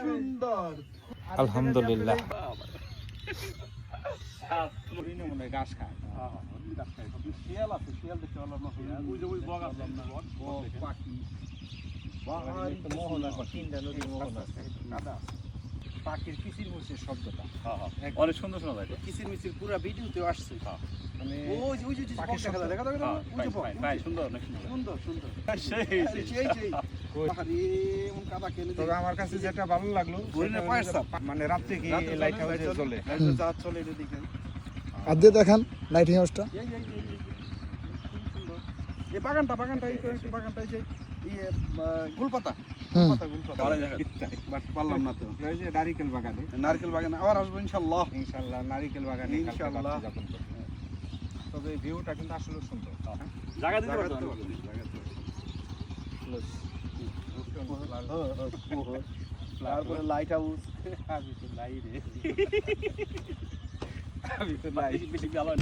সুন্দর। আলহামদুলিল্লাহ। ঘাস খায় শিয়াল আছে শিয়াল দেখতে পারলাম না বগ আছে তিনটা নদী মোহন আছে পাখির কিচির মিচির শব্দটা অনেক সুন্দর শোনা যায় কিচির মিচির পুরো ভিডিওতে আসছে মানে ওই যে ওই যে পাখির দেখা যায় দেখা যায় হ্যাঁ, ওই যে বগ, ফাইন, ফাইন, সুন্দর অনেক সুন্দর সুন্দর সুন্দর সেই সেই সেই সেই বাহারি এমন কাদা কেনে তবে আমার কাছে যেটা ভালো লাগল। মানে রাত্রে কি লাইট হাউসে চলে চলে এটা দেখেন আর দিয়ে দেখান লাইটিং হাউসটা এই, এই, এই, এই, এই, খুব সুন্দর। এই বাগানটা বাগানটা এই বাগানটা এই যে ইয়ে গুলপাতা বাট পারলাম না তো। ওই যে নারিকেল বাগানে। নারকেল বাগানে আবার আসব ইনশাল্লাহ। ইনশাআল্লাহ নারিকেল বাগানে করব। তবে এই ভিউটা কিন্তু আসলে সুন্দর। জায়গা দিতে জায়গা পারতো দিতে তারপরে লাইট হাউস আমি তো বেশি ভালো